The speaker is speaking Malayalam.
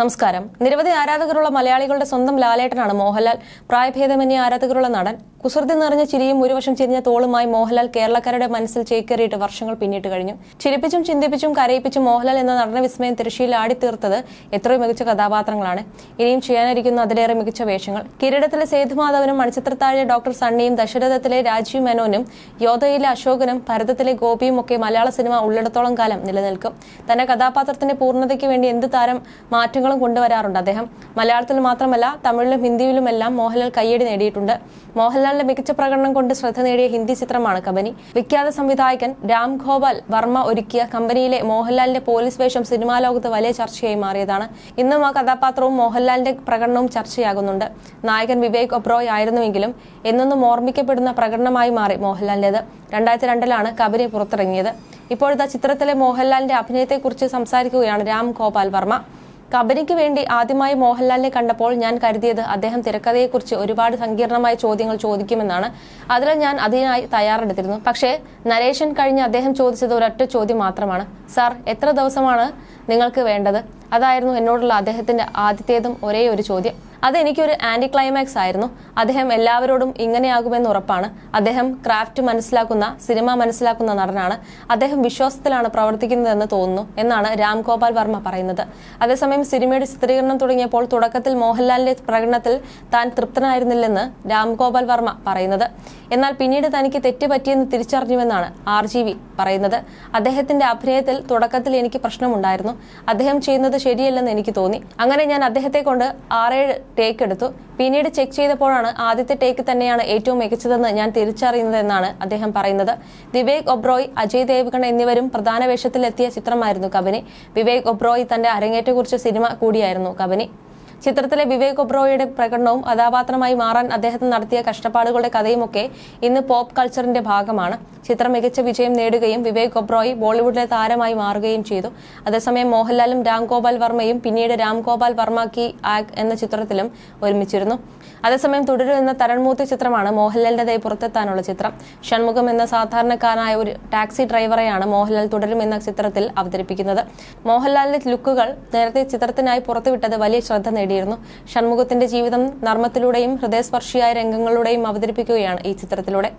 നമസ്കാരം. നിരവധി ആരാധകരുള്ള മലയാളികളുടെ സ്വന്തം ലാലേട്ടനാണ് മോഹൻലാൽ. പ്രായഭേദമന്യ ആരാധകരുള്ള നടൻ കുസൃതി നിറഞ്ഞ ചിരിയും ഒരു വശം ചെരിഞ്ഞ തോളുമായി മോഹൻലാൽ കേരളക്കാരുടെ മനസ്സിൽ ചേക്കേറിയിട്ട് വർഷങ്ങൾ പിന്നിട്ട് കഴിഞ്ഞു. ചിരിപ്പിച്ചും ചിന്തിപ്പിച്ചും കരയിപ്പിച്ചും മോഹൻലാൽ എന്ന നടന വിസ്മയം തൃശ്ശിയിൽ ആടിത്തീർത്തത് എത്രയോ മികച്ച കഥാപാത്രങ്ങളാണ്. ഇനിയും ചെയ്യാനിരിക്കുന്ന അതിലേറെ മികച്ച വേഷങ്ങൾ. കിരീടത്തിലെ സേതുമാധവനും മണിച്ചിത്രത്താഴെ ഡോക്ടർ സണ്ണിയും ദശരഥത്തിലെ രാജീവ് മേനോനും യോധയിലെ അശോകനും ഭരതത്തിലെ ഗോപിയും ഒക്കെ മലയാള സിനിമ ഉള്ളിടത്തോളം കാലം നിലനിൽക്കും. തന്റെ കഥാപാത്രത്തിന്റെ പൂർണതയ്ക്ക് വേണ്ടി എന്ത് താരം മാറ്റങ്ങളും കൊണ്ടുവരാറുണ്ട് അദ്ദേഹം. മലയാളത്തിൽ മാത്രമല്ല തമിഴിലും ഹിന്ദിയിലുമെല്ലാം മോഹൻലാൽ കയ്യടി നേടിയിട്ടുണ്ട്. മോഹൻലാലിന്റെ മികച്ച പ്രകടനം കൊണ്ട് ശ്രദ്ധ നേടിയ ഹിന്ദി ചിത്രമാണ് കബനി. വിഖ്യാത സംവിധായകൻ രാം ഗോപാൽ വർമ്മ ഒരുക്കിയ കമ്പനിയിലെ മോഹൻലാലിന്റെ പോലീസ് വേഷം സിനിമാ ലോകത്ത് വലിയ ചർച്ചയായി മാറിയതാണ്. ഇന്നും ആ കഥാപാത്രവും മോഹൻലാലിന്റെ പ്രകടനവും ചർച്ചയാകുന്നുണ്ട്. നായകൻ വിവേക് ഒബ്രോയ് ആയിരുന്നുവെങ്കിലും എന്നൊന്നും ഓർമ്മിക്കപ്പെടുന്ന പ്രകടനമായി മാറി മോഹൻലാലിന്റേത്. രണ്ടായിരത്തി രണ്ടിലാണ് കബനി പുറത്തിറങ്ങിയത്. ഇപ്പോഴത്തെ ചിത്രത്തിലെ മോഹൻലാലിന്റെ അഭിനയത്തെക്കുറിച്ച് സംസാരിക്കുകയാണ് രാം ഗോപാൽ വർമ്മ. കബനിക്ക് വേണ്ടി ആദ്യമായി മോഹൻലാലിനെ കണ്ടപ്പോൾ ഞാൻ കരുതിയത് അദ്ദേഹം തിരക്കഥയെക്കുറിച്ച് ഒരുപാട് സങ്കീർണമായ ചോദ്യങ്ങൾ ചോദിക്കുമെന്നാണ്. അതിൽ ഞാൻ അതിനായി തയ്യാറെടുത്തിരുന്നു. പക്ഷേ നരേഷൻ കഴിഞ്ഞ് അദ്ദേഹം ചോദിച്ചത് ഒരൊറ്റ ചോദ്യം മാത്രമാണ്. സാർ എത്ര ദിവസമാണ് നിങ്ങൾക്ക് വേണ്ടത്? അതായിരുന്നു എന്നോടുള്ള അദ്ദേഹത്തിന്റെ ആദ്യത്തേതും ഒരേ ഒരു ചോദ്യം. അത് എനിക്കൊരു ആന്റി ക്ലൈമാക്സ് ആയിരുന്നു. അദ്ദേഹം എല്ലാവരോടും ഇങ്ങനെയാകുമെന്ന് ഉറപ്പാണ്. അദ്ദേഹം ക്രാഫ്റ്റ് മനസ്സിലാക്കുന്ന സിനിമ മനസ്സിലാക്കുന്ന നടനാണ്. അദ്ദേഹം വിശ്വാസത്തിലാണ് പ്രവർത്തിക്കുന്നതെന്ന് തോന്നുന്നു എന്നാണ് രാം ഗോപാൽ വർമ്മ പറയുന്നത്. അതേസമയം സിനിമയുടെ ചിത്രീകരണം തുടങ്ങിയപ്പോൾ തുടക്കത്തിൽ മോഹൻലാലിന്റെ പ്രകടനത്തിൽ താൻ തൃപ്തനായിരുന്നില്ലെന്ന് രാം ഗോപാൽ വർമ്മ പറയുന്നത്. എന്നാൽ പിന്നീട് തനിക്ക് തെറ്റ് പറ്റിയെന്ന് തിരിച്ചറിഞ്ഞുവെന്നാണ് ആർ ജി വി പറയുന്നത്. അദ്ദേഹത്തിന്റെ അഭിനയത്തിൽ തുടക്കത്തിൽ എനിക്ക് പ്രശ്നമുണ്ടായിരുന്നു. അദ്ദേഹം ചെയ്യുന്നത് ശരിയല്ലെന്ന് എനിക്ക് തോന്നി. അങ്ങനെ ഞാൻ അദ്ദേഹത്തെ കൊണ്ട് ആറേഴ് ടേക്ക് എടുത്തു. പിന്നീട് ചെക്ക് ചെയ്തപ്പോഴാണ് ആദ്യത്തെ ടേക്ക് തന്നെയാണ് ഏറ്റവും മികച്ചതെന്ന് ഞാൻ തിരിച്ചറിയുന്നതെന്നാണ് അദ്ദേഹം പറയുന്നത്. വിവേക് ഒബ്രോയ് അജയ് ദേവ്ഗൺ എന്നിവരും പ്രധാന വേഷത്തിലെത്തിയ ചിത്രമായിരുന്നു കബനി. വിവേക് ഒബ്രോയ് തന്റെ അരങ്ങേറ്റക്കുറിച്ച് സിനിമ കൂടിയായിരുന്നു കബനി. ചിത്രത്തിലെ വിവേക് ഒബ്രോയുടെ പ്രകടനവും കഥാപാത്രമായി മാറാൻ അദ്ദേഹത്തിന് നടത്തിയ കഷ്ടപ്പാടുകളുടെ കഥയുമൊക്കെ ഇന്ന് പോപ്പ് കൾച്ചറിന്റെ ഭാഗമാണ്. ചിത്രം മികച്ച വിജയം നേടുകയും വിവേക് ഒബ്രോയ് ബോളിവുഡിലെ താരമായി മാറുകയും ചെയ്തു. അതേസമയം മോഹൻലാലും രാംഗോപാൽ വർമ്മയും പിന്നീട് രാംഗോപാൽ വർമ്മ കി ആഗ് എന്ന ചിത്രത്തിലും ഒരുമിച്ചിരുന്നു. അതേസമയം തുടരുന്ന തരൺമൂർത്തി ചിത്രമാണ് മോഹൻലാലിന്റേതായി പുറത്തെത്താനുള്ള ചിത്രം. ഷൺമുഖം എന്ന സാധാരണക്കാരനായ ഒരു ടാക്സി ഡ്രൈവറെയാണ് മോഹൻലാൽ തുടരും എന്ന ചിത്രത്തിൽ അവതരിപ്പിക്കുന്നത്. മോഹൻലാലിന്റെ ലുക്കുകൾ നേരത്തെ ചിത്രത്തിനായി പുറത്തുവിട്ടത് വലിയ ശ്രദ്ധ നേടിയിരുന്നു. ഷൺമുഖത്തിന്റെ ജീവിതം നർമ്മത്തിലൂടെയും ഹൃദയസ്പർശിയായ രംഗങ്ങളിലൂടെയും അവതരിപ്പിക്കുകയാണ് ഈ ചിത്രത്തിലൂടെ.